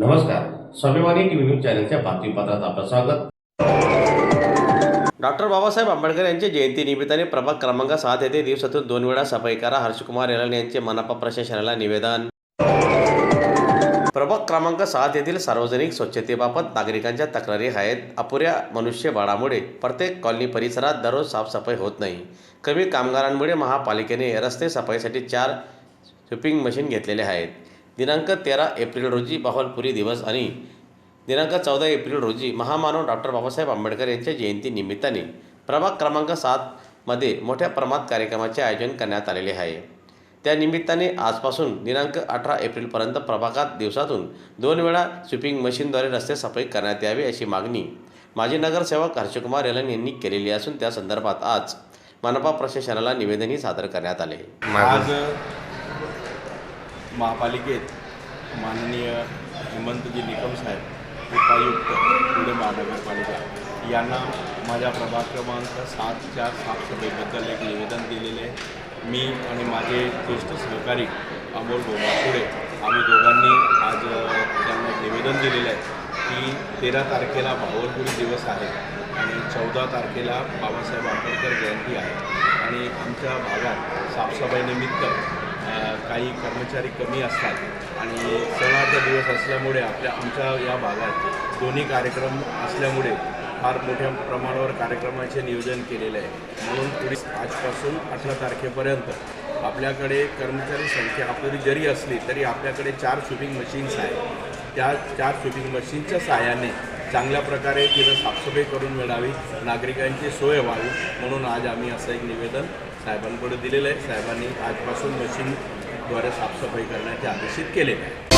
नमस्कार. स्वाभिमानी TV news चॅनलच्या बातमीपत्रात आपलं स्वागत. डॉक्टर बाबासाहेब आंबेडकर यांच्या जयंती निमित्ताने प्रभाग क्रमांक सात येथे दिवसातून दोन वेळा सफाई करा हर्षकुमार येलान यांचे मनपा प्रशासनाला निवेदन. प्रभाग क्रमांक सात येथील सार्वजनिक स्वच्छतेबाबत नागरिकांच्या तक्रारी आहेत. अपुऱ्या मनुष्यबळामुळे प्रत्येक कॉलनी परिसरात दररोज साफसफाई होत नाही. कमी कामगारांमुळे महापालिकेने रस्ते सफाईसाठी चार स्विपिंग मशीन घेतलेले आहेत. दिनांक तेरा एप्रिल रोजी बाहुलपुरी दिवस आणि दिनांक चौदा एप्रिल रोजी महामानव डॉक्टर बाबासाहेब आंबेडकर यांच्या जयंती निमित्ताने प्रभाग क्रमांक सातमध्ये मोठ्या प्रमाणात कार्यक्रमाचे आयोजन करण्यात आलेले आहे. त्या निमित्ताने आजपासून दिनांक अठरा एप्रिलपर्यंत प्रभागात दिवसातून दोन वेळा स्विपिंग मशीनद्वारे रस्ते सफाई करण्यात यावी अशी मागणी माजी नगरसेवक हर्षकुमार येलन यांनी केलेली असून त्या संदर्भात आज मनपा प्रशासनाला निवेदनही सादर करण्यात आले. आज महापालिकेत माननीय हेमंतजी निकम साहेब उपायुक्त पुणे महानगरपालिका यांना माझ्या प्रभाग क्रमांक सातच्या साफसफाईबद्दल एक निवेदन दिलेले आहे. मी आणि माझे ज्येष्ठ सहकारी अमोल बोमापुढे आम्ही दोघांनी आज त्यांना निवेदन दिलेलं आहे की तेरा तारखेला भावलपुरी दिवस आहे आणि चौदा तारखेला बाबासाहेब आंबेडकर जयंती आहे. आणि आमच्या भागात साफसफाईनिमित्त काही कर्मचारी कमी असतात आणि सणाचा दिवस असल्यामुळे आपल्या आमच्या या भागात दोन्ही कार्यक्रम असल्यामुळे फार मोठ्या प्रमाणावर कार्यक्रमाचे नियोजन केलेले आहे. म्हणून पुढे आजपासून अठरा तारखेपर्यंत आपल्याकडे कर्मचारी संख्या आपली जरी असली तरी आपल्याकडे चार स्विपिंग मशीन्स आहेत. त्या चार स्विपिंग मशीनच्या सहाय्याने चांगल्या प्रकारे तिथं साफसफाई करून मिळावी नागरिकांची सोय व्हावी. म्हणून आज आम्ही असं एक निवेदन साहेबांकडे दिलेलं आहे. साहेबांनी आजपासून मशीन द्वारे साफसफाई करण्याचे आदेशित केलेले आहेत.